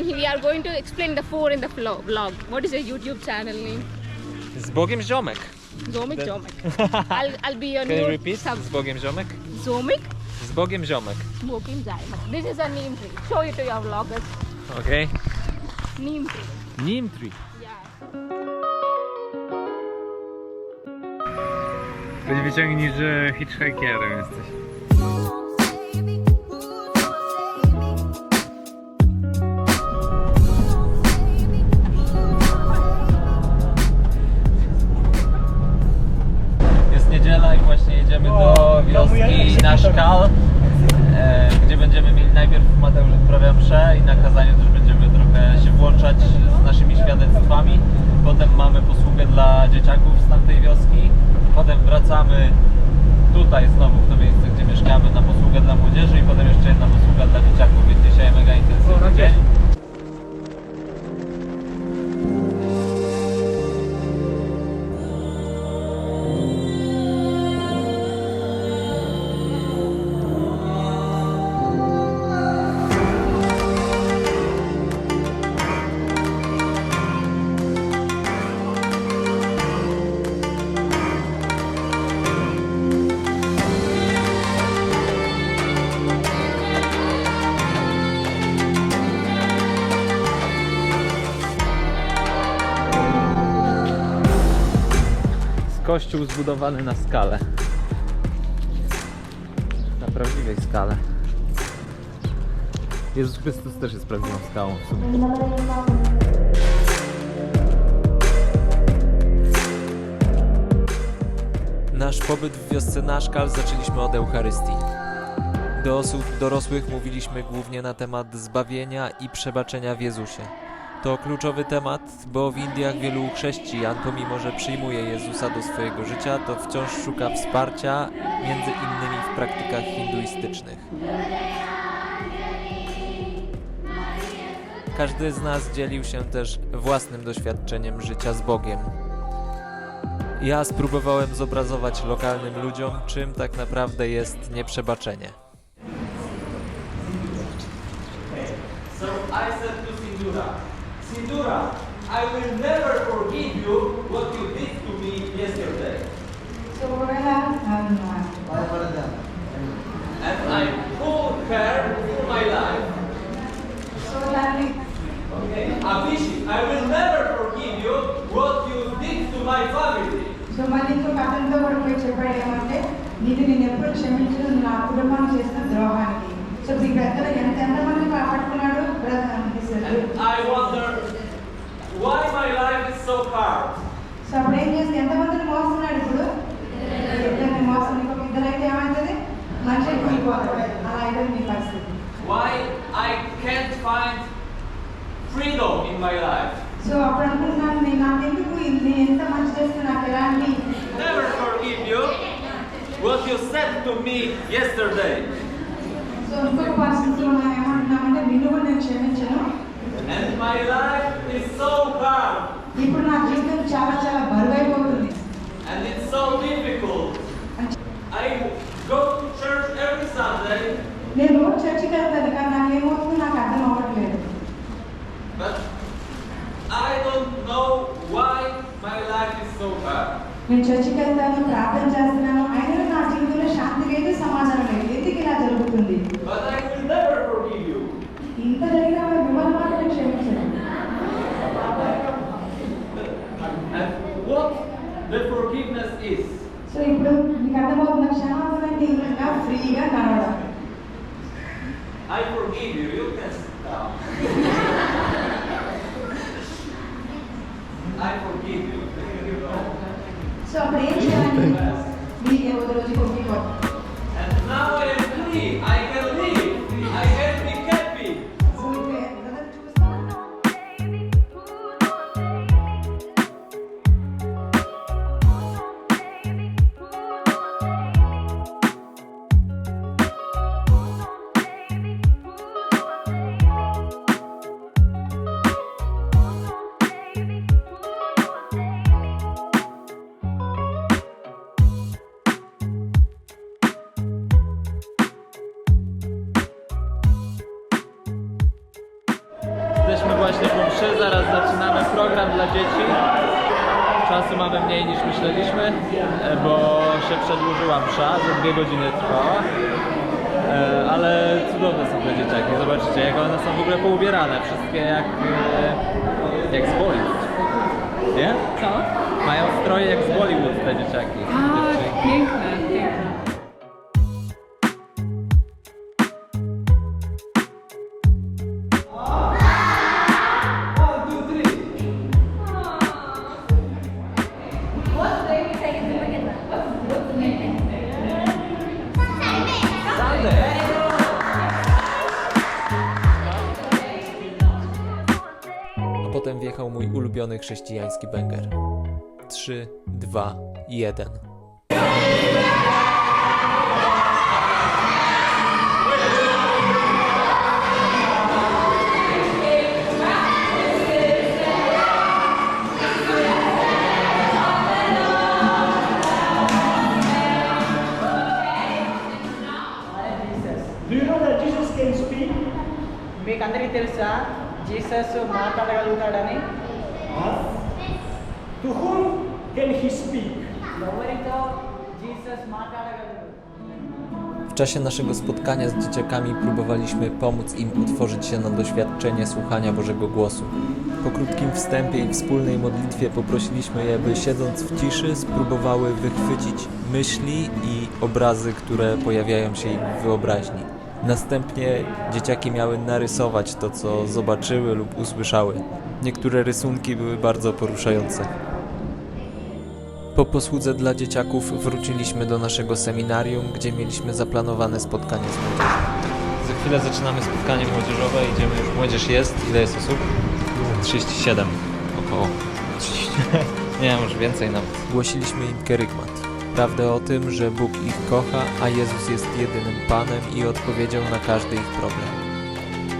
and we are going to explain the four in the vlog. What is your YouTube channel name? Z Bogiem Ziomek. Zomik The- Jomek. I'll, I'll be your Can you new repeat? sub. Z Bogiem Ziomek? Zomik Z Bogiem Ziomek. Jomek. This is a name tree. Show it to your vloggers. Okej. Neem tree. Neem tree. Yeah. Będzie wyciągnij, że hitchhikerem jesteś. Szkal, e, gdzie będziemy mieli najpierw Mateusz odprawia mszę i na kazaniu też będziemy trochę się włączać z naszymi świadectwami. Potem mamy posługę dla dzieciaków z tamtej wioski. Potem wracamy tutaj znowu w to miejsce, gdzie mieszkamy na posługę dla młodzieży i potem jeszcze jedna posługa dla dzieciaków, więc dzisiaj mega intensywny dzień. Kościół zbudowany na skalę. Na prawdziwej skale. Jezus Chrystus też jest prawdziwą skałą w sumie. Nasz pobyt w wiosce Naszkal zaczęliśmy od Eucharystii. Do osób dorosłych mówiliśmy głównie na temat zbawienia i przebaczenia w Jezusie. To kluczowy temat, bo w Indiach wielu chrześcijan, pomimo że przyjmuje Jezusa do swojego życia, to wciąż szuka wsparcia, między innymi w praktykach hinduistycznych. Każdy z nas dzielił się też własnym doświadczeniem życia z Bogiem. Ja spróbowałem zobrazować lokalnym ludziom, czym tak naprawdę jest nieprzebaczenie. So I said to Sindura, I will never forgive you what you did to me yesterday. So ఒకవేళ And I pulled her through my life. So దాన్ని Okay. Abhishi, I will never forgive you what you did to my family. So మళ్ళీ ఇంకొక అతనితో కూడా పోయి చెప్పాడు ఏమంటే నీకు నేను ఎప్పుడు క్షమించదు నువ్వు నా కుటుంబానికి చేసిన ద్రోహానికి సో మీ పెద్దలు ఎంత ఎంతమంది పట్టుకున్నాడు And I wonder why my life is so hard. So అప్పుడు ఏం చేస్తే ఎంతమందిని మోస్తున్నాడు ఇప్పుడు ఇద్దరిని మోసం ఇంకొక ఇద్దరు అయితే ఏమవుతుంది మనిషి కూలిపోతాడు అలా అయితే మీ పరిస్థితి Why I can't find freedom in my life. So అప్పుడు అనుకుంటున్నాను నేను నాకెందుకు ఇది ఎంత మంచి చేస్తే నాకు ఎలాంటి Never forgive you what you said to me yesterday. So ఇంకొక పరిస్థితిలో మనం ఏమంటున్నామంటే నిన్ను కూడా నేను క్షమించను And my life is so hard. ఇప్పుడు నా జీవితం చాలా చాలా బరువైపోతుంది And it's so difficult. I go to church every Sunday, నేను రోజు చర్చికి వెళ్తాను కానీ నాకు ఏమవుతుందో నాకు అర్థం అవ్వట్లేదు but I don't know why my life is so hard. నేను చర్చికి వెళ్తాను ప్రార్థన చేస్తున్నాను అయినా నా జీవితంలో శాంతి లేదు సమాధానం లేదు ఎందుకు ఇలా జరుగుతుంది But I free I forgive you. You Czasu mamy mniej niż myśleliśmy, e, bo się przedłużyła msza, za dwie godziny trwała. E, Ale cudowne są te dzieciaki, zobaczycie jak one są w ogóle poubierane, wszystkie jak, e, jak z Bollywood. Nie? Co? Mają stroje jak z Bollywood te dzieciaki. dziewczynki. piękne, piękne. A potem wjechał mój ulubiony chrześcijański banger. 3, 2, 1. Do you know that Jesus can speak? మీకు అందరికీ తెలుసా Jesus మాట్లాడగలుగుతాడని To whom can he speak? ఎవరితో జీసస్ మాట్లాడగలడు W czasie naszego spotkania z dzieciakami próbowaliśmy pomóc im otworzyć się na doświadczenie słuchania Bożego głosu. Po krótkim wstępie i wspólnej modlitwie poprosiliśmy je, by siedząc w ciszy spróbowały wychwycić myśli i obrazy, które pojawiają się ich w wyobraźni. Następnie dzieciaki miały narysować to, co zobaczyły lub usłyszały. Niektóre rysunki były bardzo poruszające. Po posłudze dla dzieciaków wróciliśmy do naszego seminarium, gdzie mieliśmy zaplanowane spotkanie z młodzieżą. Za chwilę zaczynamy spotkanie młodzieżowe, idziemy już, młodzież jest, ile jest osób? 37 około. Nie, może więcej nawet. Głosiliśmy im kerygmat. Prawdę o tym, że Bóg ich kocha, a Jezus jest jedynym Panem i odpowiedzią na każdy ich problem.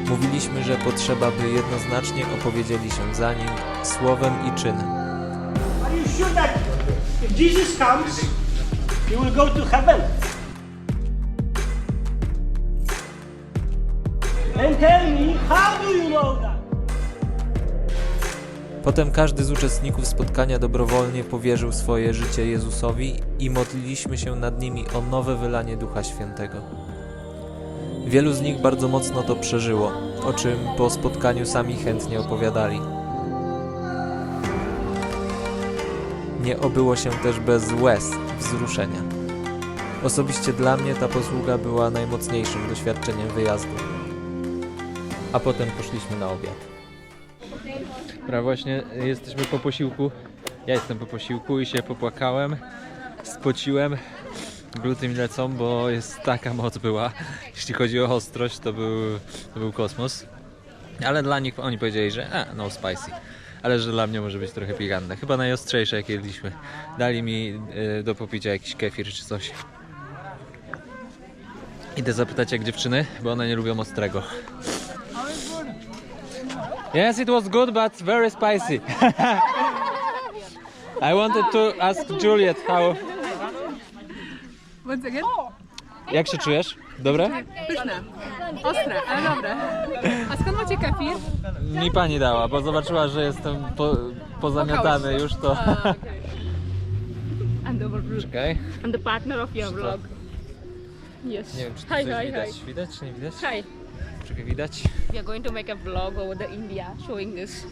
Mówiliśmy, że potrzeba, by jednoznacznie opowiedzieli się za Nim słowem i czynem. Go? Then tell me, how do you know that? Potem każdy z uczestników spotkania dobrowolnie powierzył swoje życie Jezusowi i modliliśmy się nad nimi o nowe wylanie Ducha Świętego. Wielu z nich bardzo mocno to przeżyło, o czym po spotkaniu sami chętnie opowiadali. Nie obyło się też bez łez wzruszenia. Osobiście dla mnie ta posługa była najmocniejszym doświadczeniem wyjazdu. A potem poszliśmy na obiad. Dobra, właśnie jesteśmy po posiłku. Ja jestem po posiłku i się popłakałem, spociłem. Gluty mi lecą, bo jest taka moc była. Jeśli chodzi o ostrość, to był, to był kosmos. Ale dla nich oni powiedzieli, że a, no spicy. Ale że dla mnie może być trochę pikantne. Chyba najostrzejsze jakie jedliśmy. Dali mi y, do popicia jakiś kefir czy coś. Idę zapytać jak dziewczyny, bo one nie lubią ostrego. Yes, it was good, but very spicy. I wanted to ask Juliet how. Once again? Jak się czujesz? Dobre? Pyszne. Ostre, ale dobre. A skąd macie kefir? Mi pani dała, bo zobaczyła, że jestem po, pozamiatany już to. A, okay. I'm the, Czekaj. I'm the partner of your vlog. Yes. Nie wiem, czy hi, coś hi, widać. hi. Widać czy nie widać? Hi. Czekaj, widać? We are going to make a vlog over the India showing this.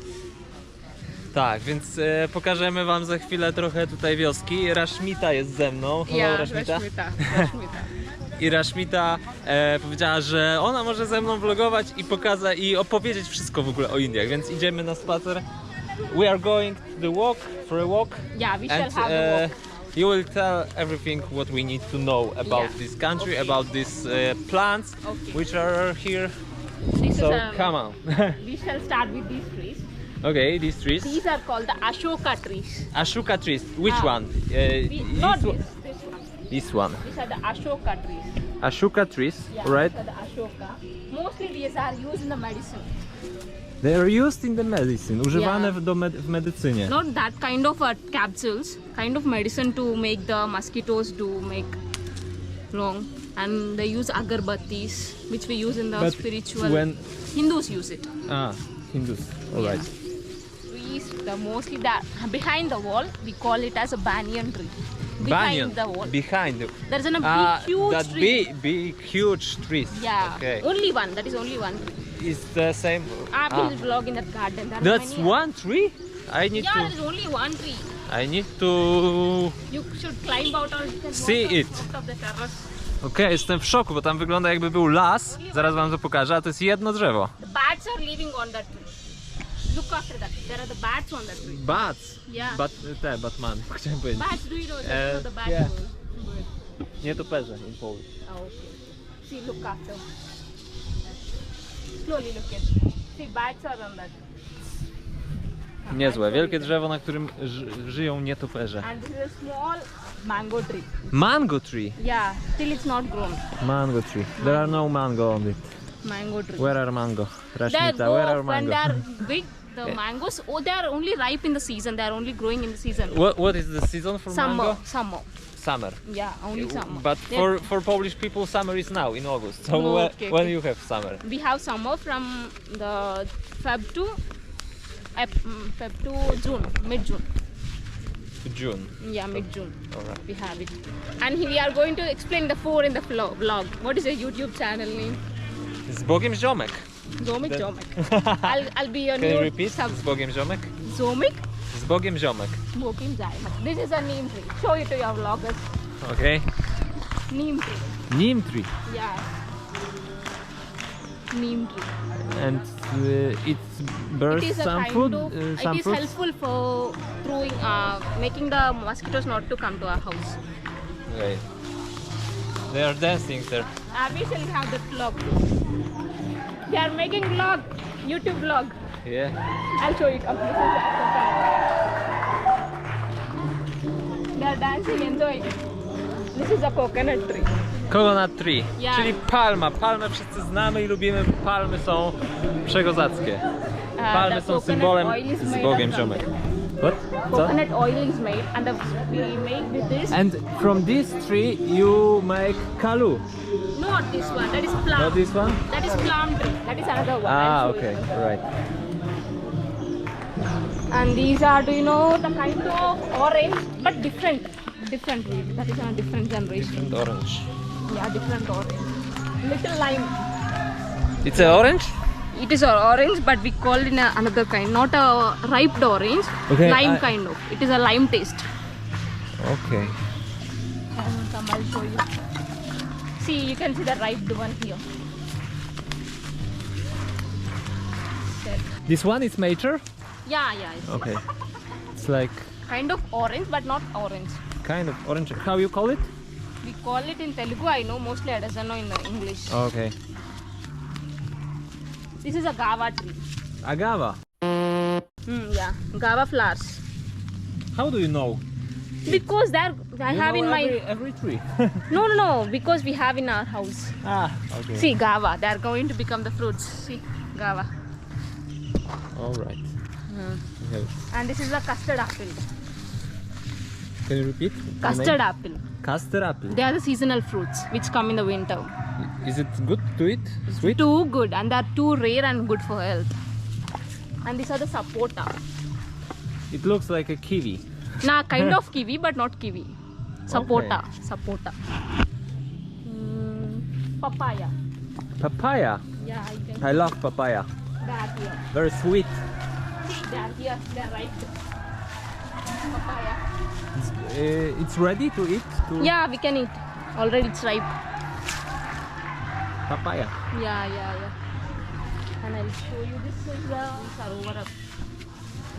Tak, więc e, pokażemy wam za chwilę trochę tutaj wioski. Rashmita jest ze mną. Hello, Yeah, Rashmita. Rashmita. Rashmita. I Rashmita e, powiedziała, że ona może ze mną vlogować i pokazać i opowiedzieć wszystko w ogóle o Indiach, więc idziemy na spacer. We are going to the walk, for a walk. Yeah, we shall and have a uh, walk. you will tell everything what we need to know about Yeah. this country, Okay. about these uh, plants Okay. which are here. So um, come on. We shall start with these trees. okay, these trees. These are called the Ashoka trees. Ashoka trees. Which Ah. one? Uh, We, this, not one- this, this one. this one. These are the Ashoka trees. Ashoka trees, Yeah, right? these are the Ashoka. Mostly these are used in the medicine. They are used in the medicine. Używane Yeah. w, do med- w medycynie. Not that kind of uh, capsules, kind of medicine to make the mosquitoes do make long. And they use agarbattis, which we use in the But spiritual. when- Hindus use it. Ah, Hindus. Alright. trees, the mostly that behind the wall, we call it as a banyan tree. Behind Banyan. the wall. Behind. the- There's an, a big, Ah, huge that tree. big, big, huge trees. Yeah. Okay. Only one. That is only one. It's the same. Apple Ah. vlog in that garden. There That's many- one tree. I need Yeah, to. there is only one tree. I need to. You should climb out or See it. out of the terrace. Okej, jestem w szoku, bo tam wygląda jakby był las. Zaraz wam to pokażę, a to jest jedno drzewo. The bats are living on that tree. Look after that. There are the bats on that tree. Bats. Yeah. Bat, te, Batman, chciałem powiedzieć. Bats, do you know? Uh, That's what the bats yeah. do. Nie toperze in Polish. Oh, okay. See, look after. Slowly look at. See, bats are on that. Niezłe, wielkie drzewo, na którym ży, żyją nietoperze. And this is a small mango tree. Mango tree. Yeah, still it's not grown. Mango tree. There are no mango on it. Mango tree. Where are mango? They Rashmita, go where are when mango? they are big. The mangoes, oh, they are only ripe in the season. They are only growing in the season. What, what is the season for Summer, mango? summer. Summer. Yeah, only summer. But They- for, for Polish people, summer is now in August. So No, when, okay, when okay. you have summer? we have summer from the Feb to Ap- mm, Feb to June, mid June. June. Yeah, mid June. Alright. We have it. And we are going to explain the four in the vlog. vlog. What is your YouTube channel name? Z Bogiem ziomek. Zomik The- Jomek. I'll, I'll be your Can you new repeat? sub. Z Bogiem ziomek? Zomik Z Bogiem ziomek. Smoking Jomek. This is a neem tree. Show it to your vloggers. Okay. Neem tree. Neem tree. Yeah. Neem tree. And uh, it bears it is some food, of, uh, some it is fruits. helpful for throwing, uh, making the mosquitoes not to come to our house. Okay. They are dancing there. Uh, we shall have the vlog. They are making vlog, YouTube vlog. Yeah. I'll show you. Come, this is the They are dancing, enjoying. This is a coconut tree. Coconut tree, Yeah. czyli palma. Palmę wszyscy znamy i lubimy. Palmy są przegozackie. Uh, Palmy the są symbolem z Bogiem ziomek. What? Co? Coconut oil is made, and the, we make with this. And from this tree you make kalu. Not this one. That is plum. Not this one? That is plum tree. That is another one. Ah, okay, right. And these are, do you know, the kind of orange, but different. Different. That is a different generation. Orange. Yeah, different orange. Little lime. It's a orange? It is orange, but we call it a, another kind. Not a ripe orange. Okay, lime I- kind of. It is a lime taste. Okay. And come, I'll show you. See, you can see the ripe one here. This one is mature? Yeah, yeah. It's Okay. It's like kind of orange, but not orange. kind of orange. How you call it? We call it in Telugu. I know mostly I doesn't know in English. Okay. This is a gava tree. Agava. Hmm, yeah, gava flowers. How do you know? Because there, I You have know in my every, every tree. no, no, no. Because we have in our house. ah, okay. See, gava. They are going to become the fruits. See, gava. All right. Okay. And this is a custard apple. Can you repeat? Custard apple. They are the seasonal fruits which come in the winter. Is it good to eat? Sweet? Too good, and they are too rare and good for health. And these are the sapota. It looks like a kiwi. Nah, kind of kiwi, but not kiwi. Sapota. Sapota. Mm, papaya. Papaya. Yeah, can I love papaya. they are here. Very sweet. They are here. They are right. Papaya. It's, uh, it's ready to eat. To Yeah, we can eat. Already it's ripe. Papaya. Yeah, yeah, yeah. And I'll show you. This is the sarova.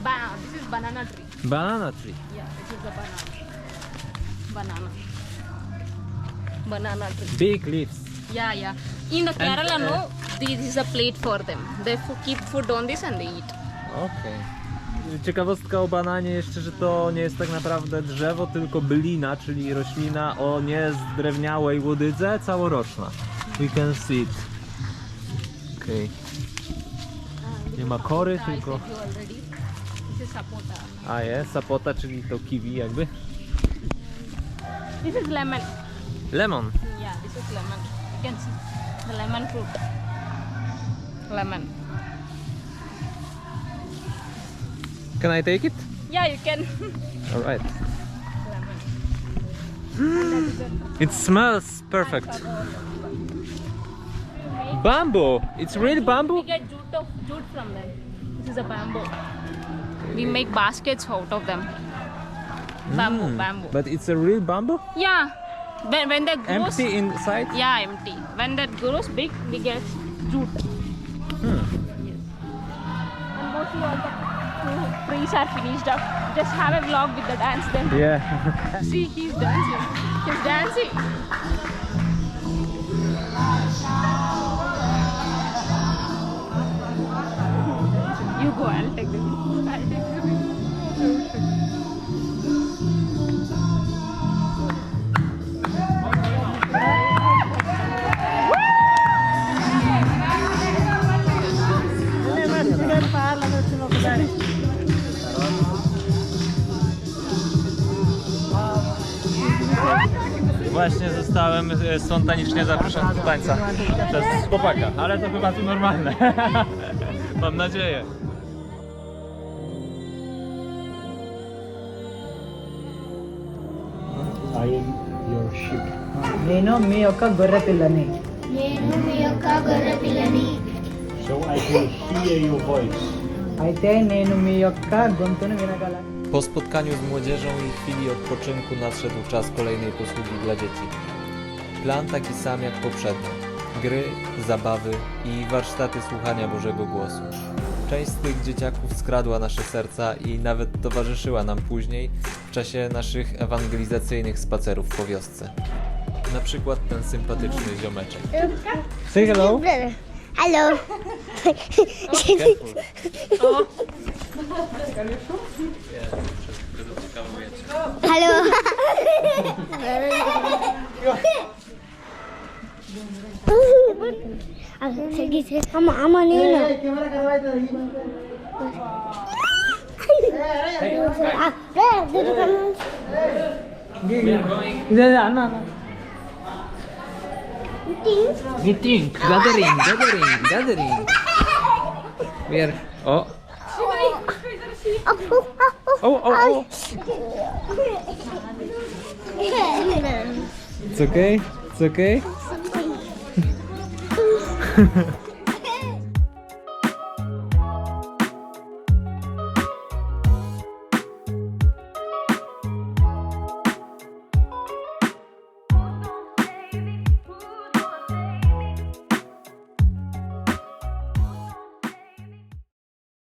Ba- this is banana tree. Banana tree. Yeah, this is the banana. Banana. Banana tree. Big leaves. Yeah, yeah. In the Kerala, no, this is a plate for them. They keep food on this and they eat. Okej. Ciekawostka o bananie jeszcze, że to nie jest tak naprawdę drzewo, tylko bylina, czyli roślina o niezdrewniałej łodydze, całoroczna. We can see it. Okej. Nie ma kory, I tylko... A jest, sapota, czyli to kiwi jakby. This is lemon. Lemon. Yeah, this is lemon. You can see the lemon fruit. Lemon. Can I take it? Yeah, you can. All right. It smells perfect. Bamboo. It's really bamboo. We get jute of jute from them. This is a bamboo. We make baskets out of them. Bamboo, Mm, bamboo. But it's a real bamboo. Yeah. When, when that grows, Empty inside. yeah, empty. When that grows big, we get jute. Hmm. Yes. And mostly all the are finished up. Just have a vlog with the dance then. Yeah. See, he's dancing. He's dancing. You go, I'll take the Właśnie zostałem e, spontanicznie zaproszony do tańca przez chłopaka, ale to chyba tu normalne. Mam nadzieję. I am your sheep. నేను మీ యొక్క గొర్రె పిల్లని నేను మీ యొక్క గొర్రె పిల్లని so I can hear your voice అయితే నేను మీ యొక్క గొంతును వినగలను po spotkaniu z młodzieżą i chwili odpoczynku nadszedł czas kolejnej posługi dla dzieci. Plan taki sam jak poprzednio. Gry, zabawy i warsztaty słuchania Bożego Głosu. Część z tych dzieciaków skradła nasze serca i nawet towarzyszyła nam później w czasie naszych ewangelizacyjnych spacerów po wiosce. Na przykład ten sympatyczny ziomeczek. Say hello. Hello. Careful. Hello. Halo. Ama ama nina. ಅಣ್ಣ Meeting, gathering, gathering, gathering. Where? Oh. Oh. Oh, oh, oh. It's okay. It's okay.